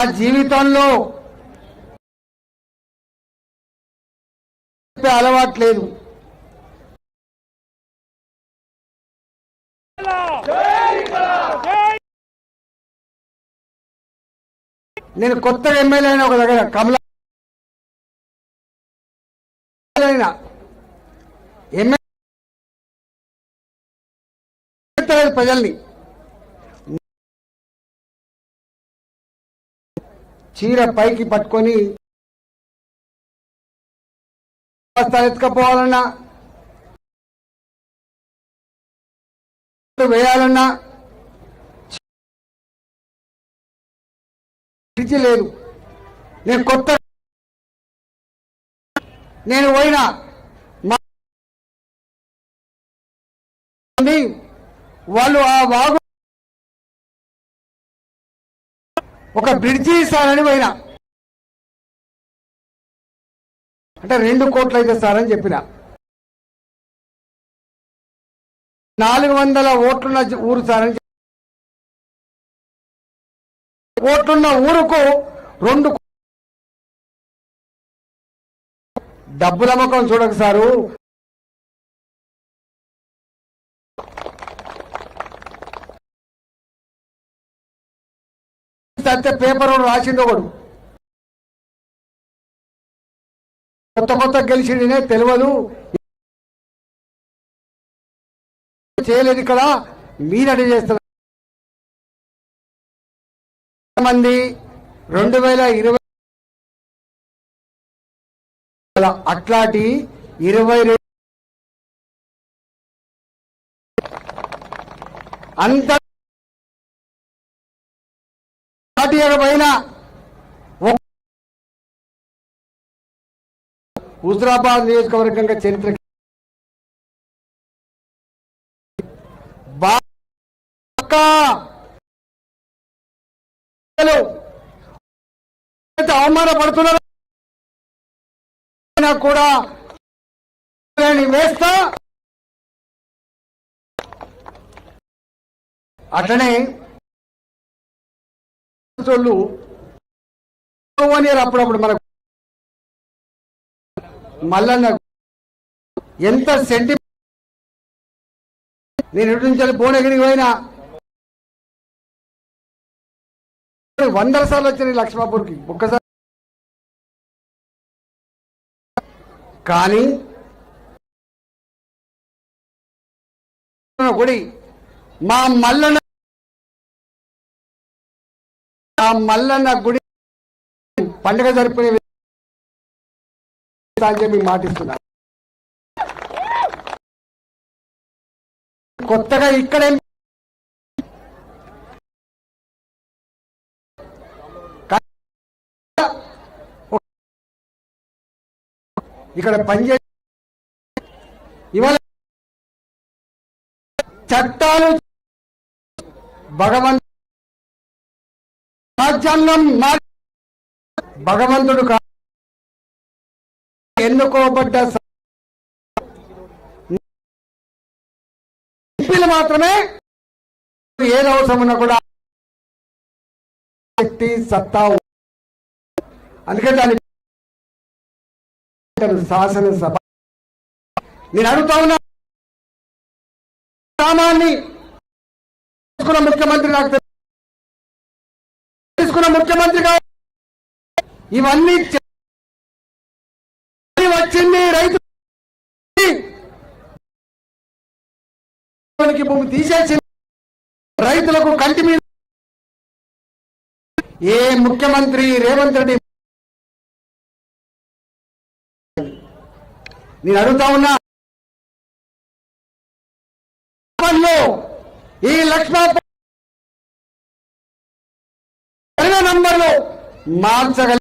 నా జీవితంలో అలవాటు లేదు. నేను కొత్త ఎమ్మెల్యే అయిన ఒక దగ్గర కమలా ఎమ్మెల్యే ప్రజల్ని చీర పైకి పట్టుకొని బస్తాలు ఎత్తుకపోవాలన్నా వేయాలన్నా పిచ్చి లేదు. నేను కొత్త నేను పోయినా వాళ్ళు ఆ వాగు ఒక బ్రిడ్జి ఇస్తానని పోయినా. అంటే రెండు కోట్లు అయితే సారని చెప్పిన. నాలుగు వందల ఓట్లున్న ఊరు సారని అని ఓట్లున్న ఊరుకు రెండు డబ్బుల ముఖం చూడక సారు. అంతే పేపర్ రాసిండు ఒకడు. కొత్త కొత్త గెలిచిండినే తెలియదు చేయలేదు ఇక్కడ మీరడి చేస్తున్నారు. మంది రెండు వేల ఇరవై అట్లాంటి ఇరవై రెండు అంత పార్టీ పైన హుజరాబాద్ నియోజకవర్గంగా చరిత్ర అవమానపడుతున్నారు కూడా వేస్తా. అట్లనే వాళ్ళు అప్పుడప్పుడు మనకు మల్లన్న ఎంత సెంటి నేను ఎటు నుంచి భువనగిరికి పోయినా? వందల సార్లు వచ్చినాయి లక్ష్మాపూర్కి ఒక్కసారి కానీ గుడి మా మల్లన్న మల్లన్న గుడి పండుగ జరుపుకునే అని చెప్పి మాటిస్తున్నా కొత్తగా ఇక్కడ ఇక్కడ పనిచే ఇవాళ చట్టాలు భగవంతు రాజ్యాంగం భగవంతుడు ఎన్నుకోబడ్డ ఎంపీలు మాత్రమే ఏ అవసరమున్నా కూడా శక్తి సత్తా అందుకే దాని శాసనసభ నేను అడుగుతా ఉన్నా గ్రామాన్ని ముఖ్యమంత్రి నాకు ముఖ్యమంత్రి గారు ఇవన్నీ వచ్చింది రైతు భూమి తీసేసి రైతులకు కంటి మీద ఏ ముఖ్యమంత్రి రేవంత్ రెడ్డి నేను అడుగుతా ఉన్నా. ఈ లక్ష్మణ నంబర్లు మార్చగల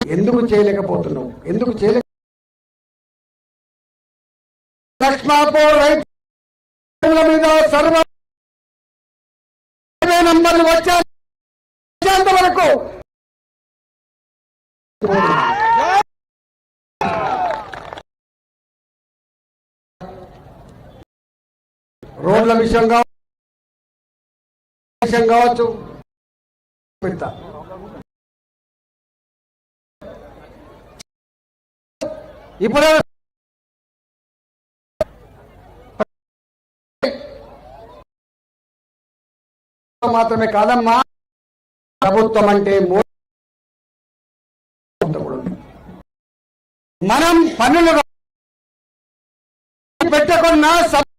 ఎందుకు చేయలేకపోతున్నావు? ఎందుకు చేయలే లక్ష్మాపూర్ రైతుల మీద సర్వ నంబర్లు వచ్చేంత వరకు రోడ్ల విషయంగా విషయం కావచ్చు పెడతా ఇప్పుడు మాత్రమే కాదమ్మా ప్రభుత్వం అంటే మనం పన్నులు పెట్టకున్నా సబ్-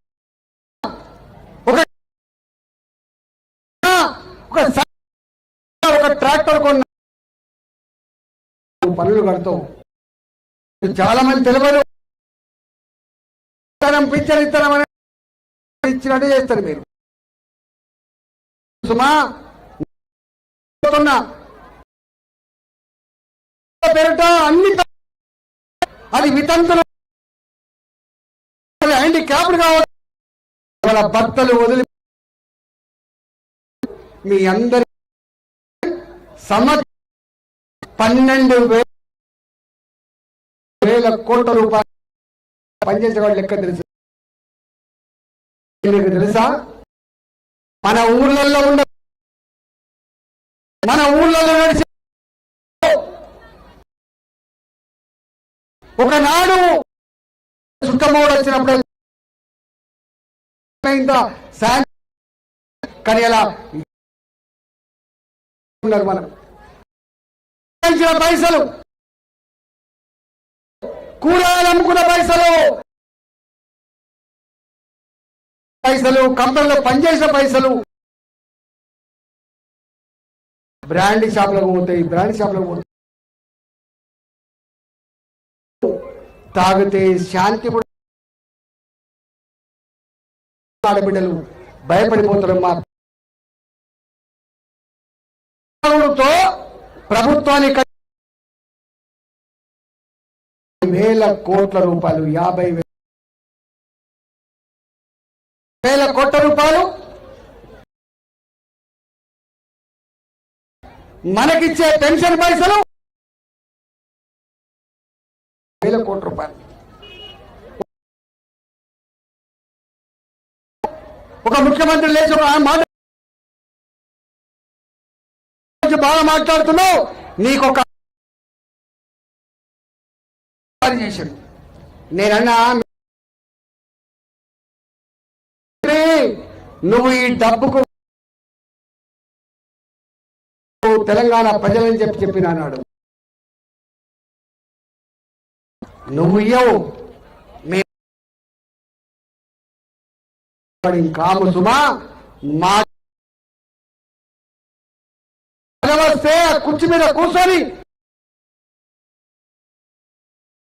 ఒక ఒక ఒక ట్రాక్టర్ కొన్న పనులు కడతాం చాలా మంది తెలియదు ఇతరం పిక్చర్ ఇతరం ఇచ్చినట్టు చేస్తారు మీరు. సుమా పోతున్నా. అన్ని అది వితంతులు. హ్యాండిక్యాప్డ్ కావాలి వాళ్ళ భర్తలు వదిలి మీ అందరి సంవత్సరం పన్నెండు వేల కోట్ల రూపాయలు పనిచేసే వాళ్ళు లెక్క తెలుసు? మీకు తెలుసా? మన ఊర్లలో ఉండ మన ఊర్లలో నడిచే ఒకనాడు సుఖమోడు వచ్చినప్పుడు కానీ అలా ఉన్నారు మనం. పైసలు కూరగాయలు అమ్ముకున్న పైసలు పైసలు కంపెనీలో పనిచేసిన పైసలు. బ్రాండ్ షాపులకు పోతాయి బ్రాండ్ షాపులకు పోతాయి తాగితే శాంతి కూడా ఆడబిడ్డలు భయపడిపోతారు మా తో ప్రభుత్వానికి వేల కోట్ల రూపాయలు యాభై వేల కోట్ల రూపాయలు మనకిచ్చే పెన్షన్ పైసలు వేల కోట్ల రూపాయలు. ఒక ముఖ్యమంత్రి లేచి మాట బాగా మాట్లాడుతున్నావు నీకు ఒక చేశాడు. నేనన్నా నువ్వు ఈ డబ్బుకు తెలంగాణ ప్రజలని చెప్పి చెప్పిన అన్నాడు. నువ్వు ఇయ్యవు. మే కాము సుమా మా వస్తే ఆ కుర్చీ మీద కూర్చొని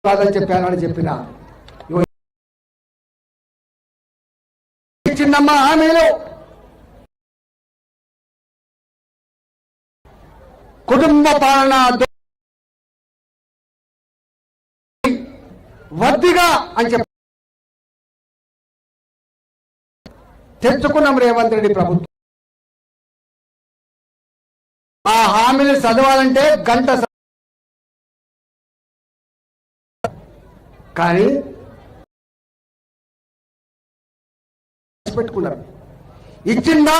కాదని చెప్పానని చెప్పిన. చిన్నమ్మ ఆమెలో కుటుంబ పాలన వద్దిగా అని చెప్ప తెచ్చుకున్నాం రేవంత్ రెడ్డి ప్రభుత్వం. హామీలు చదవాలంటే గంట కానీ పెట్టుకున్నారు. ఇచ్చిందా?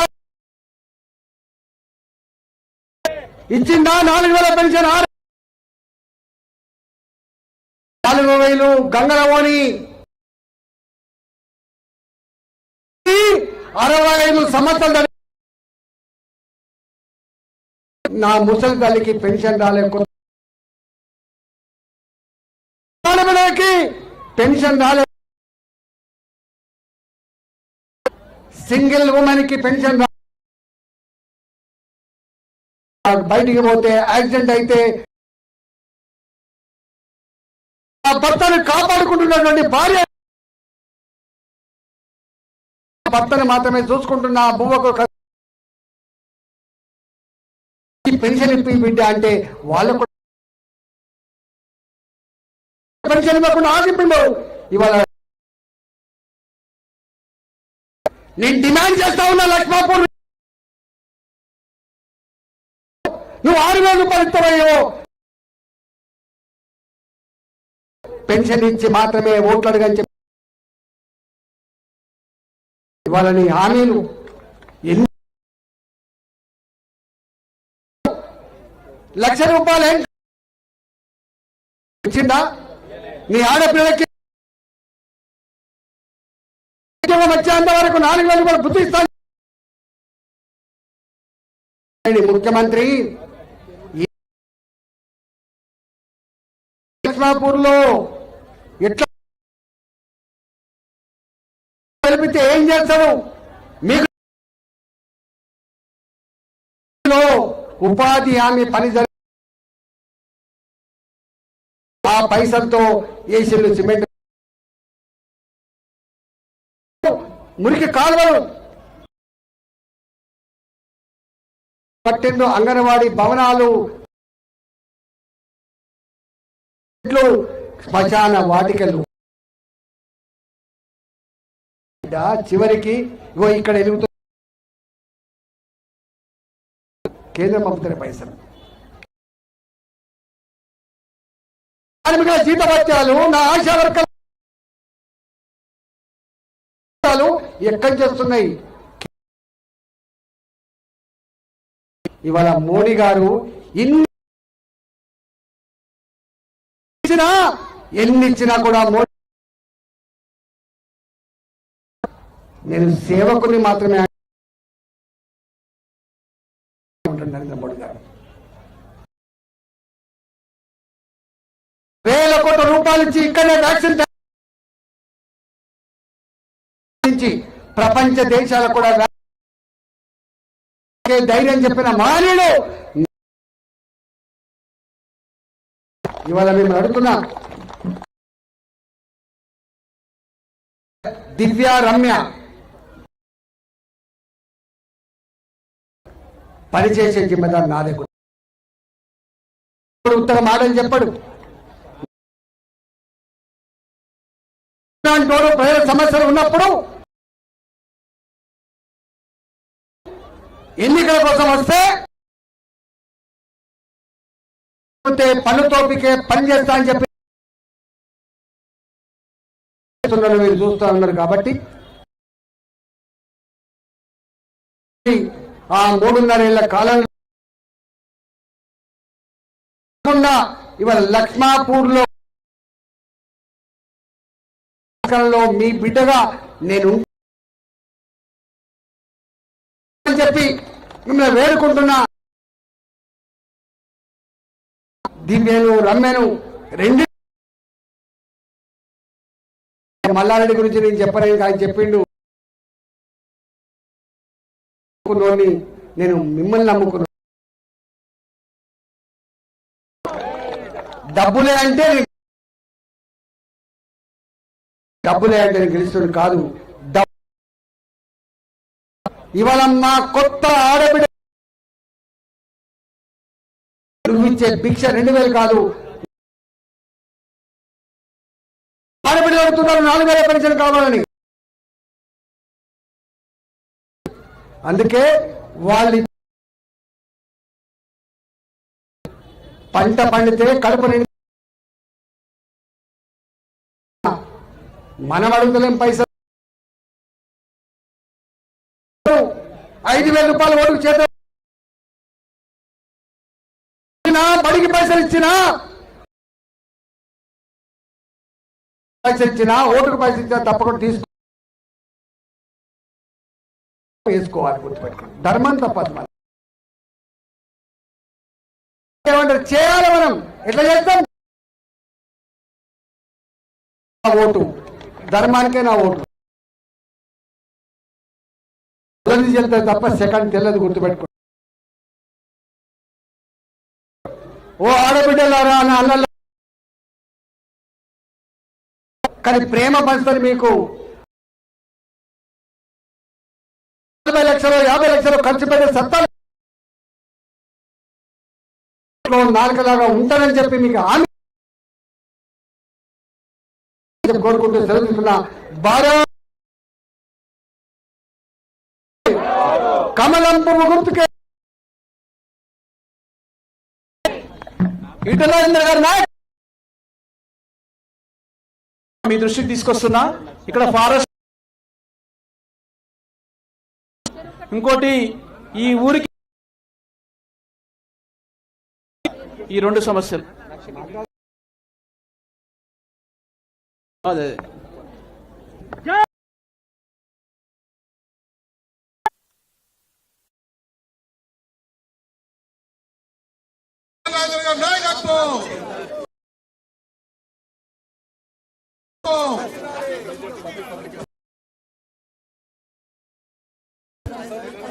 ఇచ్చిందా? నాలుగు వేల పెన్షన్ ఆరు నాలుగు వేలు గంగరవోని. అరవై ఐదు సంవత్సరాలు నా ముసలి తల్లికి పెన్షన్ రాలేదు పెన్షన్ రాలేదు సింగిల్ ఉమెన్కి పెన్షన్ బయటికి పోతే యాక్సిడెంట్ అయితే ఆ భర్తను కాపాడుకుంటున్నటువంటి భార్య భర్తను మాత్రమే చూసుకుంటున్న బువ్వకు పెన్షన్ ఇప్పి బిడ్డ అంటే వాళ్ళకు పెన్షన్ ఇవ్వకుండా ఆగిపోయిండు ఇవాళ నేను డిమాండ్ చేస్తా ఉన్నా లక్ష్మాపూర్ నువ్వు ఆరు వేల రూపాయలు ఇస్తావయ్యో. పెన్షన్ ఇచ్చి మాత్రమే ఓట్లు అడగని చెప్పి ఇవాళ నీ హామీలు ఎన్ని లక్ష రూపాయలు ఇచ్చిందా? నీ ఆడపిల్లలకి వచ్చేంత వరకు నాలుగు వేలు కూడా బుద్ధి ముఖ్యమంత్రి? లక్ష్మాపూర్లో ఎట్లా కలిపితే ఏం చేస్తాడు మీకు ఉపాధి హామీ పని ఆ పైసలతో ఏసీలు సిమెంట్ మురికి కాలువలు పట్టిందో అంగన్వాడీ భవనాలు శ్మశాన వాటికలు. చివరికి ఇగో ఇక్కడ ఎదుగుతుంది కేంద్రం పంపుతున్న పైసలు కార్మికుల జీతభత్యాలు నా ఆశా వర్గాలు ఎక్కడ చేస్తున్నాయి ఇవాళ మోడీ గారు ఇన్ని ఇచ్చినా ఎన్ని ఇచ్చినా కూడా మోడీ నేను సేవకుని మాత్రమే అంటున్నాడు నరేంద్ర మోడీ గారు. వేల కోట్ల రూపాయలు ఇచ్చి ఇక్కడనే వ్యాక్సిన్ ప్రపంచ దేశాలకు కూడా ధైర్యం చెప్పిన మాన్యుడు ఇవాళ మేము అడుగుతున్నా దివ్య రమ్య పనిచేసే జిమ్మెదారు నా దగ్గర ఉత్తర మాటలు చెప్పడు. ప్రజల సమస్యలు ఉన్నప్పుడు ఎన్నికల కోసం వస్తే పన్ను తోపికే పని చేస్తా అని చెప్పి మీరు చూస్తా ఉన్నారు కాబట్టి ఆ మూడున్నరేళ్ళ కాలంలో ఇవాళ లక్ష్మాపూర్లో మీ బిడ్డగా నేను అని చెప్పి మిమ్మల్ని వేడుకుంటున్నా. దివ్యను రమ్యను రెండు మల్లారెడ్డి గురించి నేను చెప్పలేదు ఆయన చెప్పిండు. నమ్ముకున్నోని నేను మిమ్మల్ని నమ్ముకున్నా డబ్బులే అంటే డబ్బులే అంటే నేను గెలుస్తుంది కాదు. ఇవాళ మా కొత్త ఆడబిడ్డ నువ్వు ఇచ్చే భిక్ష రెండు వేలు కాదు. ఆడబిడ్డ అడుగుతున్నారు నాలుగు వేల పెన్షన్ కావాలని. అందుకే వాళ్ళు పంట పండితే కడుపు నిండి మనం అడుగుతలేం పైసలు. ఐదు వేల రూపాయలు ఓటుకు చేత బడికి పైసలు ఇచ్చినా పైసలు ఇచ్చినా ఓటుకు పైసలు ఇచ్చినా తప్పకుండా తీసుకో వేసుకోవాలి గుర్తుపెట్టుకోండి. ధర్మం తప్పదు మనం ఏమంటారు? చేయాలి మనం. ఎట్లా చేస్తాం? ఓటు. ధర్మానికే నా ఓటు. మొదటి చెల్తే తప్ప సెకండ్ తెల్లది గుర్తుపెట్టుకో ఓ ఆడబిడ్డలారా నా అన్నల కానీ ప్రేమ పంచుతుంది మీకు. నలభై లక్షలు యాభై లక్షలు ఖర్చు పెట్టే సత్తా నాలుకలాగా ఉంటానని చెప్పి మీకు హామీ కోరుకుంటూ సెలవుతున్నా బారా కమలం పువ్వు గుర్తుకే ఇటలేంద్ర గారు మీ దృష్టికి తీసుకొస్తున్నా. ఇక్కడ ఫారెస్ట్ ఇంకోటి ఈ ఊరికి ఈ రెండు సమస్యలు. అదే. నాయకత్వం Gracias.